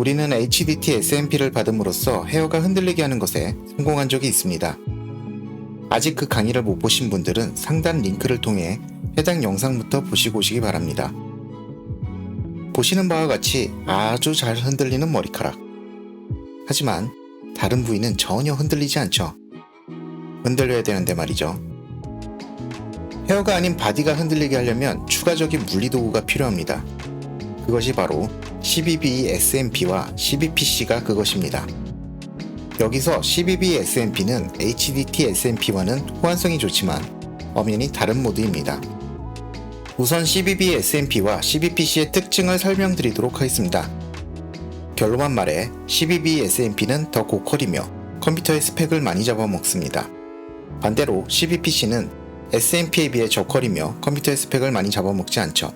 우리는 HDT SMP를 받음으로써 헤어가 흔들리게 하는 것에 성공한 적이 있습니다. 아직 그 강의를 못 보신 분들은 상단 링크를 통해 해당 영상부터 보시고 오시기 바랍니다. 보시는 바와 같이 아주 잘 흔들리는 머리카락. 하지만 다른 부위는 전혀 흔들리지 않죠. 흔들려야 되는데 말이죠. 헤어가 아닌 바디가 흔들리게 하려면 추가적인 물리도구가 필요합니다. 그것이 바로 CBB SMP와 CBPC가 그것입니다. 여기서 CBB SMP는 HDT SMP와는 호환성이 좋지만 엄연히 다른 모드입니다. 우선 CBB SMP와 CBPC의 특징을 설명드리도록 하겠습니다. 결론만 말해 CBB SMP는 더 고퀄이며 컴퓨터의 스펙을 많이 잡아먹습니다. 반대로 CBPC는 SMP에 비해 저퀄이며 컴퓨터의 스펙을 많이 잡아먹지 않죠.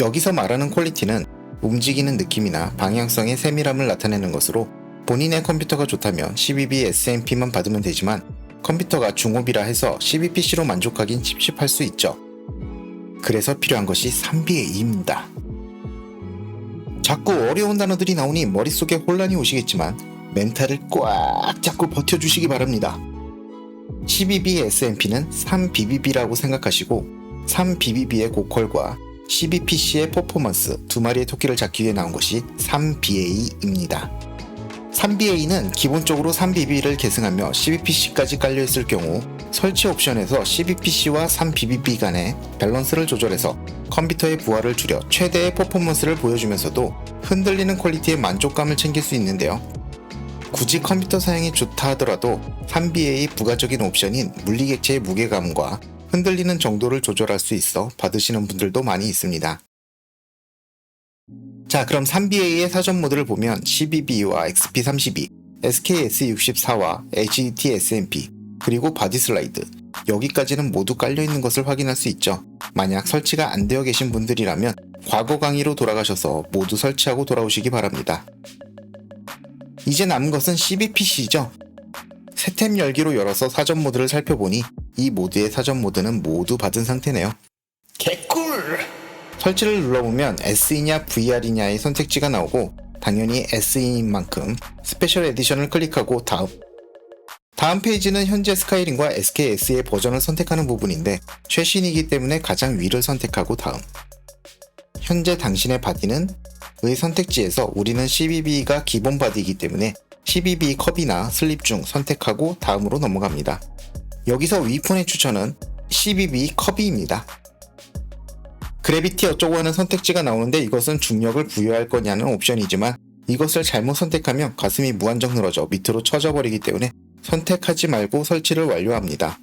여기서 말하는 퀄리티는 움직이는 느낌이나 방향성의 세밀함을 나타내는 것으로 본인의 컴퓨터가 좋다면 CBB SMP만 받으면 되지만 컴퓨터가 중업이라 해서 CBPC로 만족하긴 찝찝할 수 있죠. 그래서 필요한 것이 3BA입니다. 자꾸 어려운 단어들이 나오니 머릿속에 혼란이 오시겠지만 멘탈을 꽉 잡고 버텨주시기 바랍니다. CBB SMP는 3BBB라고 생각하시고 3BBB의 고퀄과 CBPC의 퍼포먼스 두 마리의 토끼를 잡기 위해 나온 것이 3BA입니다. 3BA는 기본적으로 3BB를 계승하며 CBPC까지 깔려있을 경우 설치 옵션에서 CBPC와 3BBB 간의 밸런스를 조절해서 컴퓨터의 부하를 줄여 최대의 퍼포먼스를 보여주면서도 흔들리는 퀄리티의 만족감을 챙길 수 있는데요. 굳이 컴퓨터 사양이 좋다 하더라도 3BA 부가적인 옵션인 물리객체의 무게감과 흔들리는 정도를 조절할 수 있어 받으시는 분들도 많이 있습니다. 자, 그럼 3BA의 사전 모드를 보면 CBB와 XP32, SKS64와 HDT SMP, 그리고 바디 슬라이드, 여기까지는 모두 깔려있는 것을 확인할 수 있죠. 만약 설치가 안 되어 계신 분들이라면 과거 강의로 돌아가셔서 모두 설치하고 돌아오시기 바랍니다. 이제 남은 것은 CBPC죠. 새탭 열기로 열어서 사전 모드를 살펴보니 이 모드의 사전 모드는 모두 받은 상태네요. 개꿀! 설치를 눌러보면 SE냐 VR이냐의 선택지가 나오고 당연히 SE인 만큼 스페셜 에디션을 클릭하고 다음 다음 페이지는 현재 스카이림과 SKS의 버전을 선택하는 부분인데 최신이기 때문에 가장 위를 선택하고 다음 현재 당신의 바디는 의 선택지에서 우리는 CBB가 기본 바디이기 때문에 CBB 컵이나 슬립 중 선택하고 다음으로 넘어갑니다. 여기서 위폰의 추천은 CBB 컵이입니다. 그래비티 어쩌고 하는 선택지가 나오는데 이것은 중력을 부여할 거냐는 옵션이지만 이것을 잘못 선택하면 가슴이 무한정 늘어져 밑으로 처져버리기 때문에 선택하지 말고 설치를 완료합니다.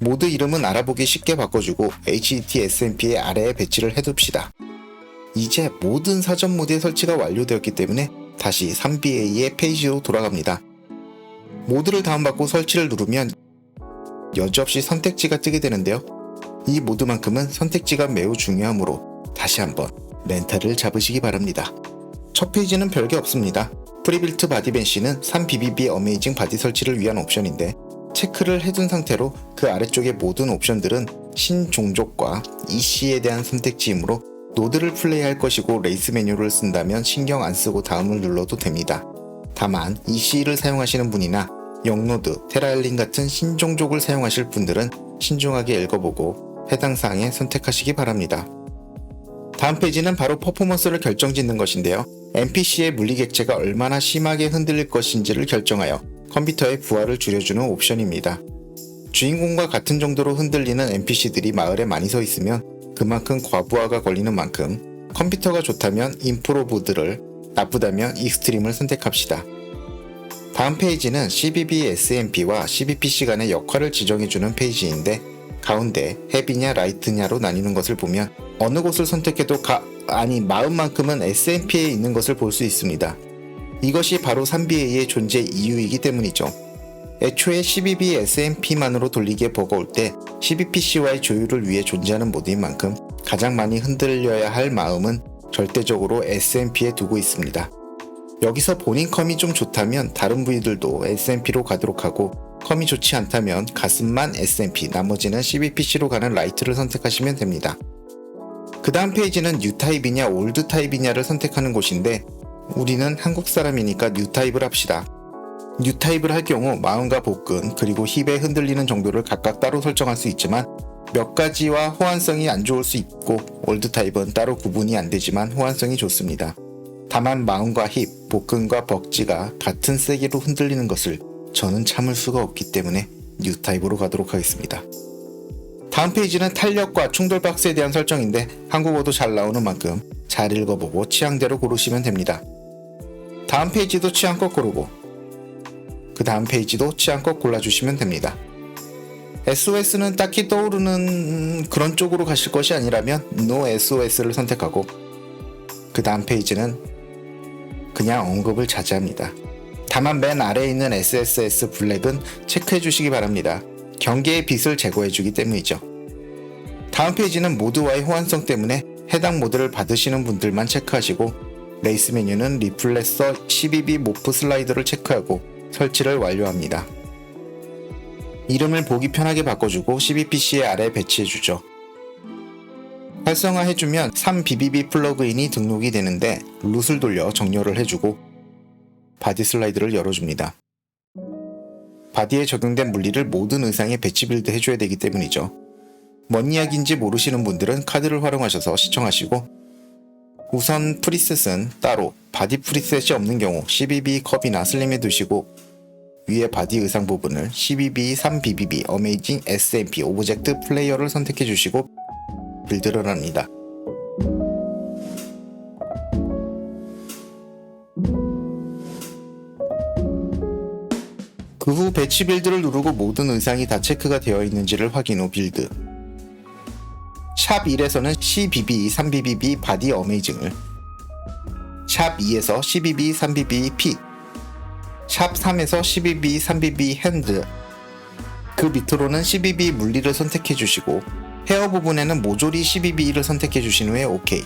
모드 이름은 알아보기 쉽게 바꿔주고 HDT SMP의 아래에 배치를 해둡시다. 이제 모든 사전 모드의 설치가 완료되었기 때문에 다시 3BA의 페이지로 돌아갑니다. 모드를 다운받고 설치를 누르면 여지없이 선택지가 뜨게 되는데요. 이 모드만큼은 선택지가 매우 중요하므로 다시 한번 멘탈을 잡으시기 바랍니다. 첫 페이지는 별게 없습니다. 프리빌트 바디벤시는 3BBB 어메이징 바디 설치를 위한 옵션인데 체크를 해둔 상태로 그 아래쪽의 모든 옵션들은 신종족과 EC에 대한 선택지이므로 노드를 플레이할 것이고 레이스 메뉴를 쓴다면 신경 안 쓰고 다음을 눌러도 됩니다. 다만 EC를 사용하시는 분이나 영노드, 테라엘린 같은 신종족을 사용하실 분들은 신중하게 읽어보고 해당 사항에 선택하시기 바랍니다. 다음 페이지는 바로 퍼포먼스를 결정짓는 것인데요. NPC의 물리객체가 얼마나 심하게 흔들릴 것인지를 결정하여 컴퓨터의 부하를 줄여주는 옵션입니다. 주인공과 같은 정도로 흔들리는 NPC들이 마을에 많이 서 있으면 그만큼 과부하가 걸리는 만큼 컴퓨터가 좋다면 인프로보드를 나쁘다면 익스트림을 선택합시다. 다음 페이지는 CBB SMP와 CBPC 간의 역할을 지정해주는 페이지인데 가운데 헤비냐 라이트냐로 나뉘는 것을 보면 어느 곳을 선택해도 가, 아니 마음만큼은 SMP에 있는 것을 볼 수 있습니다. 이것이 바로 3BA의 존재 이유이기 때문이죠. 애초에 CBB SMP만으로 돌리기에 버거울 때 CBPC와의 조율을 위해 존재하는 모드인 만큼 가장 많이 흔들려야 할 마음은 절대적으로 SMP에 두고 있습니다. 여기서 본인 컴이 좀 좋다면 다른 부위들도 SMP로 가도록 하고 컴이 좋지 않다면 가슴만 SMP, 나머지는 CBPC로 가는 라이트를 선택하시면 됩니다. 그 다음 페이지는 뉴 타입이냐 올드 타입이냐를 선택하는 곳인데 우리는 한국 사람이니까 뉴 타입을 합시다. 뉴 타입을 할 경우 마음과 복근 그리고 힙에 흔들리는 정도를 각각 따로 설정할 수 있지만 몇 가지와 호환성이 안 좋을 수 있고 올드 타입은 따로 구분이 안 되지만 호환성이 좋습니다. 다만 마음과 힙, 복근과 벅지가 같은 세기로 흔들리는 것을 저는 참을 수가 없기 때문에 뉴 타입으로 가도록 하겠습니다. 다음 페이지는 탄력과 충돌 박스에 대한 설정인데 한국어도 잘 나오는 만큼 잘 읽어보고 취향대로 고르시면 됩니다. 다음 페이지도 취향껏 고르고 그 다음 페이지도 취향껏 골라주시면 됩니다. SOS는 딱히 떠오르는 그런 쪽으로 가실 것이 아니라면 No SOS를 선택하고 그 다음 페이지는 그냥 언급을 자제합니다. 다만 맨 아래에 있는 SSS 블랙은 체크해 주시기 바랍니다. 경계의 빛을 제거해 주기 때문이죠. 다음 페이지는 모드와의 호환성 때문에 해당 모드를 받으시는 분들만 체크하시고 레이스 메뉴는 리플레서 12B 모프 슬라이더를 체크하고 설치를 완료합니다. 이름을 보기 편하게 바꿔주고 12PC의 아래 배치해주죠. 활성화해주면 3BBB 플러그인이 등록이 되는데 룻을 돌려 정렬을 해주고 바디 슬라이드를 열어줍니다. 바디에 적용된 물리를 모든 의상에 배치 빌드 해줘야 되기 때문이죠. 뭔 이야기인지 모르시는 분들은 카드를 활용하셔서 시청하시고 우선 프리셋은 따로 바디 프리셋이 없는 경우 CBB 컵이나 슬림에 두시고 위에 바디 의상 부분을 CBB 3BBB 어메이징 SMP 오브젝트 플레이어를 선택해 주시고 빌드를 합니다. 그 후 배치 빌드를 누르고 모든 의상이 다 체크가 되어 있는지를 확인 후 빌드. 샵 1에서는 CBB 3BBB 바디 어메이징을 샵 2에서 CBB 3BB 핏, 샵 3에서 12B 3BB 핸드 그 밑으로는 12B 물리를 선택해 주시고 헤어 부분에는 모조리 12B를 선택해 주신 후에 OK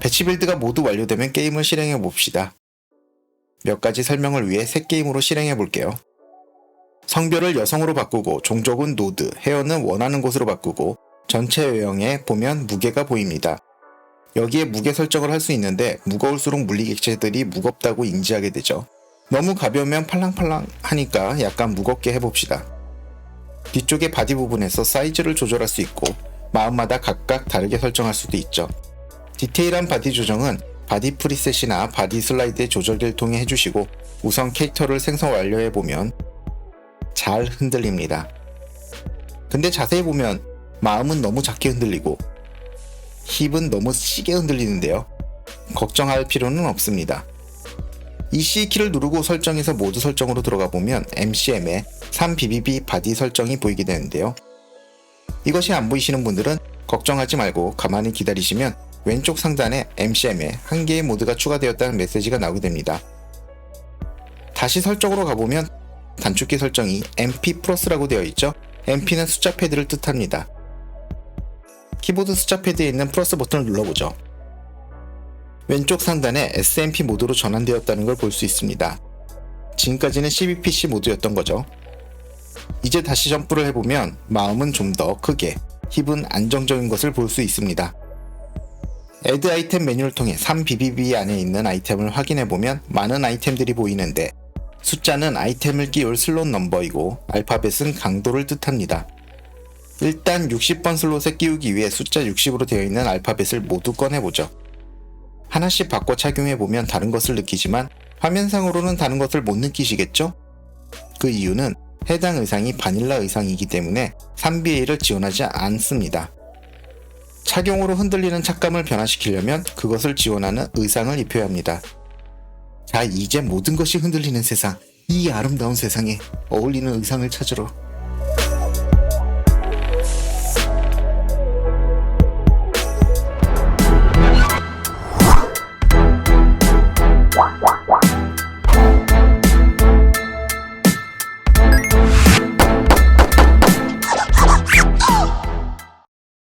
배치 빌드가 모두 완료되면 게임을 실행해 봅시다 몇 가지 설명을 위해 새 게임으로 실행해 볼게요 성별을 여성으로 바꾸고 종족은 노드, 헤어는 원하는 곳으로 바꾸고 전체 외형에 보면 무게가 보입니다. 여기에 무게 설정을 할 수 있는데 무거울수록 물리 객체들이 무겁다고 인지하게 되죠. 너무 가벼우면 팔랑팔랑 하니까 약간 무겁게 해봅시다. 뒤쪽의 바디 부분에서 사이즈를 조절할 수 있고 마음마다 각각 다르게 설정할 수도 있죠. 디테일한 바디 조정은 바디 프리셋이나 바디 슬라이드의 조절을 통해 해주시고 우선 캐릭터를 생성 완료해보면 잘 흔들립니다. 근데 자세히 보면 마음은 너무 작게 흔들리고 힙은 너무 시게 흔들리는데요. 걱정할 필요는 없습니다. 이 C키를 누르고 설정에서 모드 설정으로 들어가 보면 MCM에 3BBB 바디 설정이 보이게 되는데요. 이것이 안 보이시는 분들은 걱정하지 말고 가만히 기다리시면 왼쪽 상단에 MCM에 한 개의 모드가 추가되었다는 메시지가 나오게 됩니다. 다시 설정으로 가보면 단축키 설정이 MP 플러스라고 되어 있죠. MP는 숫자 패드를 뜻합니다. 키보드 숫자 패드에 있는 플러스 버튼을 눌러보죠. 왼쪽 상단에 SMP 모드로 전환되었다는 걸 볼 수 있습니다. 지금까지는 CBPC 모드였던 거죠. 이제 다시 점프를 해보면 마음은 좀 더 크게, 힙은 안정적인 것을 볼 수 있습니다. 애드 아이템 메뉴를 통해 3BBB 안에 있는 아이템을 확인해보면 많은 아이템들이 보이는데 숫자는 아이템을 끼울 슬롯 넘버이고 알파벳은 강도를 뜻합니다. 일단 60번 슬롯에 끼우기 위해 숫자 60으로 되어 있는 알파벳을 모두 꺼내보죠. 하나씩 바꿔 착용해보면 다른 것을 느끼지만 화면상으로는 다른 것을 못 느끼시겠죠? 그 이유는 해당 의상이 바닐라 의상이기 때문에 3BA를 지원하지 않습니다. 착용으로 흔들리는 착감을 변화시키려면 그것을 지원하는 의상을 입혀야 합니다. 자, 이제 모든 것이 흔들리는 세상, 이 아름다운 세상에 어울리는 의상을 찾으러